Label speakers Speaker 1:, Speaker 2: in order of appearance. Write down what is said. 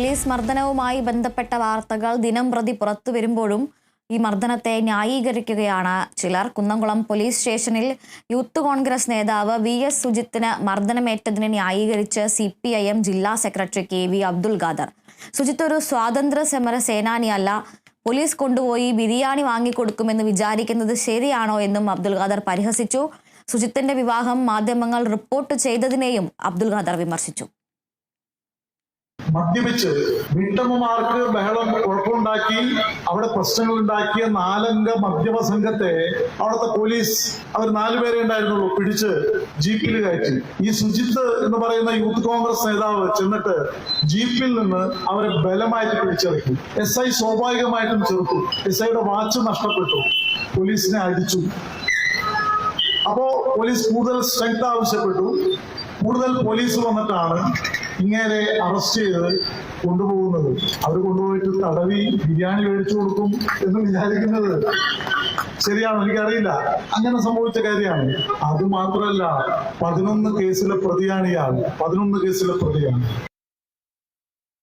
Speaker 1: Police മർദ്ദനവുമായി ബന്ധപ്പെട്ട വാർത്തകൾ ദിനം പ്രതി പുറത്തു വരുമ്പോഴും ഈ മർദ്ദനത്തെ ന്യായീകരിക്കുകയാണ് ചിലർ. കുന്നംകുളം പോലീസ് സ്റ്റേഷനിൽ യൂത്ത് കോൺഗ്രസ് നേതാവ് വി എസ് സുജിത്തിന് മർദ്ദനമേറ്റതിനെ ന്യായീകരിച്ച് സി പി ഐ എം ജില്ലാ secretary K V Abdul Khader. Sujith ഒരു സ്വാതന്ത്ര്യ സമര സേനാനിയല്ല. പോലീസ് കൊണ്ടുപോയി ബിരിയാണി വാങ്ങിക്കൊടുക്കുമെന്ന് വിചാരിക്കുന്നത് ശരിയാണോ എന്നും അബ്ദുൽ ഖാദർ പരിഹസിച്ചു. സുജിത്തിന്റെ വിവാഹം മാധ്യമങ്ങൾ റിപ്പോർട്ട് ചെയ്തതിനെയും അബ്ദുൽ ഖാദർ വിമർശിച്ചു.
Speaker 2: മദ്യപിച്ച് വീട്ടമ്മമാർക്ക് ബഹളം കുഴപ്പമുണ്ടാക്കി അവിടെ പ്രശ്നങ്ങൾ ഉണ്ടാക്കിയ നാലംഗ മദ്യപ സംഘത്തെ അവിടുത്തെ പോലീസ് അവർ നാലുപേരെ ഉണ്ടായിരുന്നുള്ളൂ പിടിച്ച് ജീപ്പിൽ കയറ്റി. ഈ സുജിത്ത് എന്ന് പറയുന്ന യൂത്ത് കോൺഗ്രസ് നേതാവ് ചെന്നിട്ട് ജീപ്പിൽ നിന്ന് അവരെ ബലമായിട്ട് പിടിച്ചിറക്കി. എസ് ഐ സ്വാഭാവികമായിട്ടും ചെറുത്തു എസ് ഐയുടെ വാച്ച് നഷ്ടപ്പെട്ടു. പോലീസിനെ അടിച്ചു. അപ്പോ പോലീസ് കൂടുതൽ സ്ട്രെങ്ത് ആവശ്യപ്പെട്ടു. കൂടുതൽ പോലീസ് വന്നിട്ടാണ് ഇങ്ങനെ അറസ്റ്റ് ചെയ്ത് കൊണ്ടുപോകുന്നത്. അവർ കൊണ്ടുപോയിട്ട് തടവി ബിരിയാണി മേടിച്ചു കൊടുക്കും എന്ന് വിചാരിക്കുന്നത്. ശരിയാണോ? എനിക്കറിയില്ല. അങ്ങനെ സംഭവിച്ച കാര്യമാണ്. അത് മാത്രമല്ല പതിനൊന്ന് കേസിലെ പ്രതിയാണ് ഇയാൾ. പതിനൊന്ന് കേസിലെ പ്രതിയാണ്.